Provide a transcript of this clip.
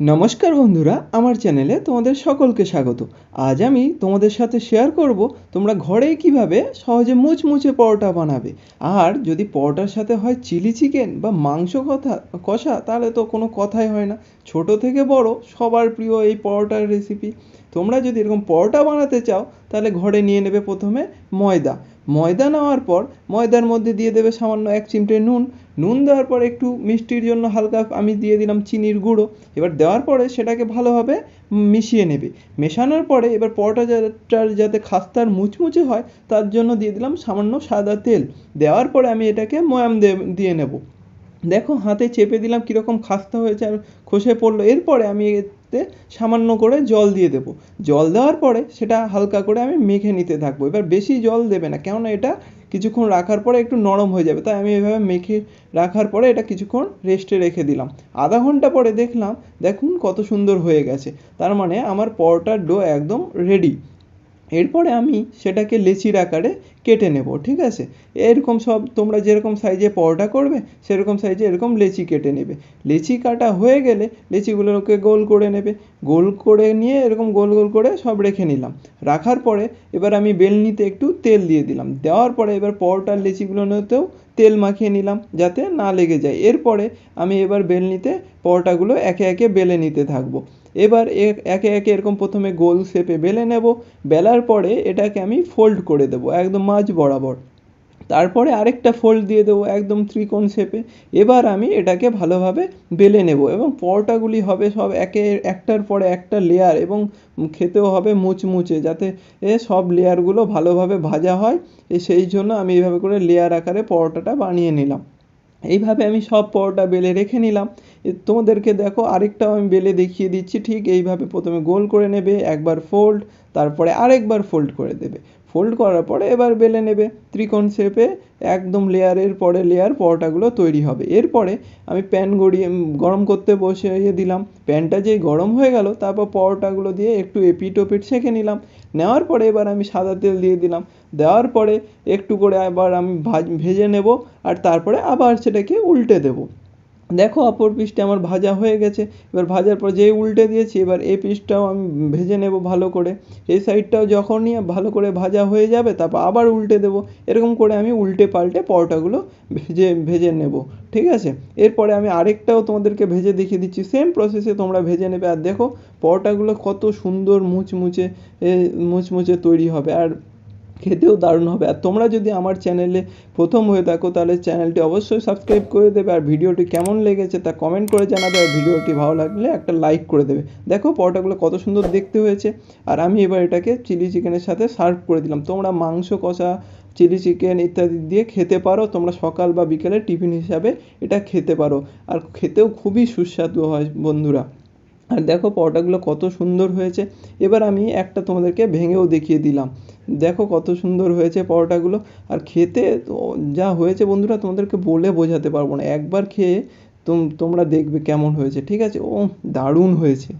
নমস্কার বন্ধুরা, আমার চ্যানেলে তোমাদের সকলকে স্বাগত। আজ আমি তোমাদের সাথে শেয়ার করব তোমরা ঘরেই কীভাবে সহজে মুচমুচে পরোটা বানাবে। আর যদি পরোটার সাথে হয় চিলি চিকেন বা মাংস কথা, কষা, তাহলে তো কোনো কথাই হয় না। ছোট থেকে বড়, সবার প্রিয় এই পরোটার রেসিপি তোমরা যদি এরকম পরোটা বানাতে চাও, তাহলে ঘরে নিয়ে নেবে প্রথমে ময়দা। ময়দা নেওয়ার পর ময়দার মধ্যে দিয়ে দেবে সামান্য এক চিমটে নুন। নুন দেওয়ার পর একটু মিষ্টির জন্য হালকা আমি দিয়ে দিলাম চিনির গুঁড়ো। এবার দেওয়ার পরে সেটাকে ভালোভাবে মিশিয়ে নেবে। মেশানোর পরে এবার পরোটাটার যাতে খাস্তার মুচমুচে হয়, তার জন্য দিয়ে দিলাম সামান্য সাদা তেল। দেওয়ার পরে আমি এটাকে ময়াম দিয়ে নেব। দেখো হাতে চেপে দিলাম কীরকম খাস্তা হয়েছে আর খসে পড়ল। এরপরে আমি এতে সামান্য করে জল দিয়ে দেবো। জল দেওয়ার পরে সেটা হালকা করে আমি মেখে নিতে থাকব। এবার বেশি জল দেবে না, কেননা এটা কিছুক্ষণ রাখার পরে একটু নরম হয়ে যাবে। তাই আমি এভাবে মেখে রাখার পরে এটা কিছুক্ষণ রেস্টে রেখে দিলাম। আধা ঘণ্টা পরে দেখলাম, দেখুন কত সুন্দর হয়ে গেছে। তার মানে আমার পরোটার ডো একদম রেডি এরপরে আমি সেটাকে লেচির আকারে কেটে নেব, ঠিক আছে? এরকম সব তোমরা যেরকম সাইজে পরোটা করবে, সেরকম সাইজে এরকম লেচি কেটে নেবে। লেচি কাটা হয়ে গেলে লেচিগুলোকে গোল করে নেবে। গোল করে নিয়ে এরকম গোল গোল করে সব রেখে নিলাম। রাখার পরে এবার আমি বেলনিতে একটু তেল দিয়ে দিলাম। দেওয়ার পরে এবার পরোটার লেচিগুলোতেও তেল মাখিয়ে নিলাম যাতে না লেগে যায়। এরপরে আমি এবার বেলনিতে পরোটাগুলো একে একে বেলে নিতে থাকব। এবার একে একে এরকম প্রথমে গোল শেপে বেলে নেব, বেলার পরে এটাকে আমি ফোল্ড করে দেবো, একদম মাঝ বরাবর। তারপরে আরেকটা ফোল্ড দিয়ে দেবো, একদম ত্রিকোণ শেপে। এবার আমি এটাকে ভালোভাবে বেলে নেব এবং পরোটাগুলি হবে সব একে, একটার পরে একটা লেয়ার এবং খেতেও হবে মুচমুচে যাতে এ সব লেয়ারগুলো ভালোভাবে ভাজা হয়। সেই জন্য আমি এইভাবে করে লেয়ার আকারে পরোটাটা বানিয়ে নিলাম। এইভাবে আমি সব পরোটা বেলে রেখে নিলাম। তোমাদেরকে দেখো আরেকটাও আমি বেলে দেখিয়ে দিচ্ছি, ঠিক এইভাবে প্রথমে গোল করে নেবে, একবার ফোল্ড তারপরে আরেকবার ফোল্ড করে দেবে। ফোল্ড করার পরে এবার বেলে নেবে, ত্রিকোণ শেপে একদম লেয়ারের পরে লেয়ার পরোটাগুলো তৈরি হবে। এরপরে আমি প্যান গড়িয়ে গরম করতে বসিয়ে দিলাম। প্যানটা যেই গরম হয়ে গেল, তারপর পরোটাগুলো দিয়ে একটু এপিট ওপিট সেঁকে নিলাম। নেওয়ার পরে এবার আমি সাদা তেল দিয়ে দিলাম। দেওয়ার পরে একটু করে আবার আমি ভাজ, ভেজে নেব, আর তারপরে আবার সেটাকে উল্টে দেবো। দেখো অপর পিসটা আমার ভাজা হয়ে গেছে। এবার ভাজার পর যেই উল্টে দিয়েছি, এবার এই পিসটাও আমি ভেজে নেব ভালো করে। এই সাইডটাও যখনই ভালো করে ভাজা হয়ে যাবে, তারপর আবার উল্টে দেবো। এরকম করে আমি উল্টে পাল্টে পরোটাগুলো ভেজে ভেজে নেব, ঠিক আছে? এরপরে আমি আরেকটাও তোমাদেরকে ভেজে দেখিয়ে দিচ্ছি। সেম প্রসেসে তোমরা ভেজে নেবে। আর দেখো, পরোটাগুলো কত সুন্দর মুচমুচে মুচমুচে তৈরি হবে। আর খেতেও দারুণ হবে। আর তোমরা যদি আমার চ্যানেলে প্রথম হয়ে থাকো, তাহলে চ্যানেলটি অবশ্যই সাবস্ক্রাইব করে দেবে। আর ভিডিওটি কেমন লেগেছে তা কমেন্ট করে জানাবে। আর ভিডিওটি ভালো লাগলে একটা লাইক করে দেবে। দেখো পরোটাগুলো কত সুন্দর দেখতে হয়েছে। আর আমি এবার এটাকে চিলি চিকেনের সাথে সার্ভ করে দিলাম। তোমরা মাংস, কষা চিলি চিকেন ইত্যাদি দিয়ে খেতে পারো। তোমরা সকাল বা বিকেলে টিফিন হিসাবে এটা খেতে পারো। আর খেতেও খুবই সুস্বাদু হয় বন্ধুরা। আর দেখো পরোটাগুলো কত সুন্দর হয়েছে। এবার আমি একটা তোমাদেরকে ভেঙেও দেখিয়ে দিলাম। দেখো কত সুন্দর হয়েছে পরোটাগুলো। আর খেতে যা হয়েছে বন্ধুরা, তোমাদেরকে বলে বোঝাতে পারব না। একবার খেয়ে তোমরা দেখবে কেমন হয়েছে, ঠিক আছে? ও দারুণ হয়েছে।